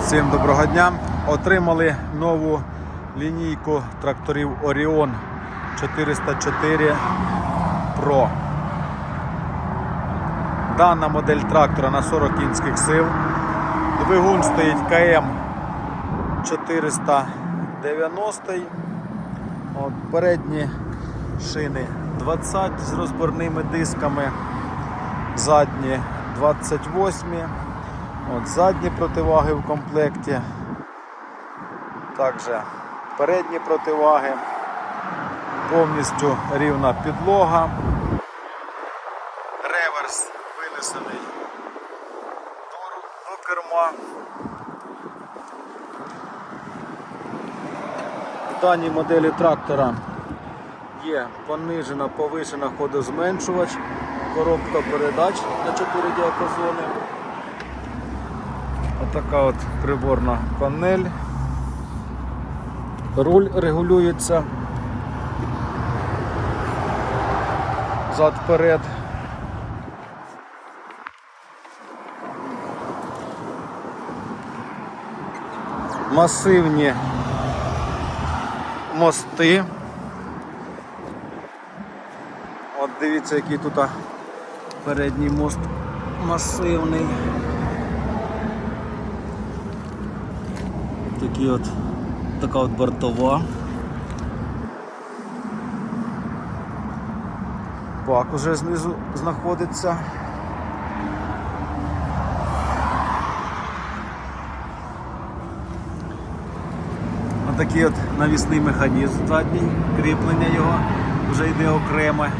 Всім доброго дня. Отримали нову лінійку тракторів Orion 404 Pro. Дана модель трактора на 40 кінських сил. Двигун стоїть КМ 490. От, передні шини 20 з розборними дисками, задні 28. От задні противаги в комплекті. Також передні противаги. Повністю рівна підлога. Реверс винесений до, керма. В даній моделі трактора є понижена, повишена ходозменшувач, коробка передач на 4 діапазони. Отака от приборна панель. Руль регулюється зад-перед. Масивні мости. От дивіться, який тут передній мост масивний. Такі от, така от бортова. Бак уже знизу знаходиться. Отакий от навісний механізм задній, кріплення його вже йде окреме.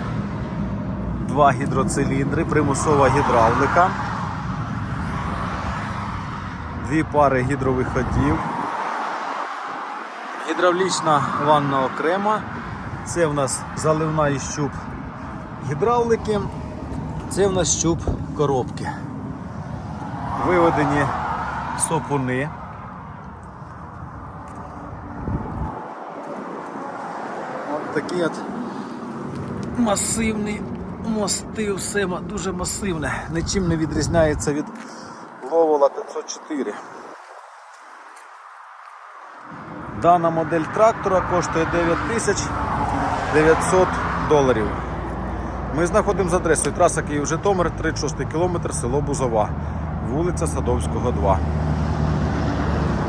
Два гідроциліндри, примусова гідравлика. Дві пари гідровиходів. Гідравлічна ванна окрема. Це в нас заливна і щуп гідравлики. Це в нас щуп коробки. Виведені сопуни. От такі от масивні мости, все дуже масивне. Нічим не відрізняється від Ловола 504. Дана модель трактора коштує 9900 доларів. Ми знаходимося за адресою траса Київ Житомир, 36 км, село Бузова, вулиця Садовського, 2.